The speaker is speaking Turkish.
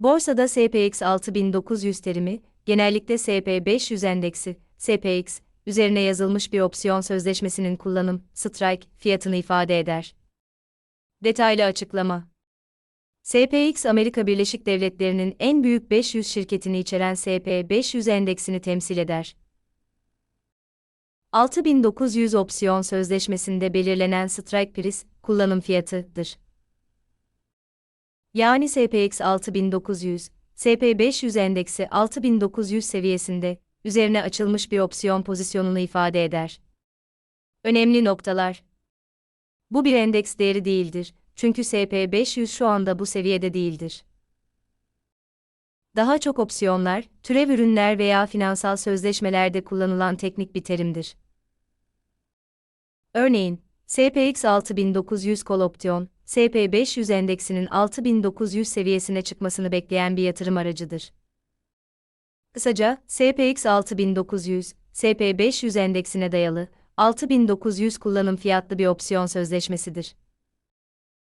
Borsada SPX 6900 terimi, genellikle SP500 endeksi, SPX, üzerine yazılmış bir opsiyon sözleşmesinin kullanım, strike, fiyatını ifade eder. Detaylı açıklama SPX Amerika Birleşik Devletleri'nin en büyük 500 şirketini içeren SP500 endeksini temsil eder. 6900 opsiyon sözleşmesinde belirlenen strike price, kullanım fiyatıdır. Yani SPX 6900, SP500 endeksi 6900 seviyesinde, üzerine açılmış bir opsiyon pozisyonunu ifade eder. Önemli noktalar. Bu bir endeks değeri değildir, çünkü SP500 şu anda bu seviyede değildir. Daha çok opsiyonlar, türev ürünler veya finansal sözleşmelerde kullanılan teknik bir terimdir. Örneğin, SPX 6900 kol opsiyon, SP500 endeksinin 6900 seviyesine çıkmasını bekleyen bir yatırım aracıdır. Kısaca, SPX 6900, SP500 endeksine dayalı, 6900 kullanım fiyatlı bir opsiyon sözleşmesidir.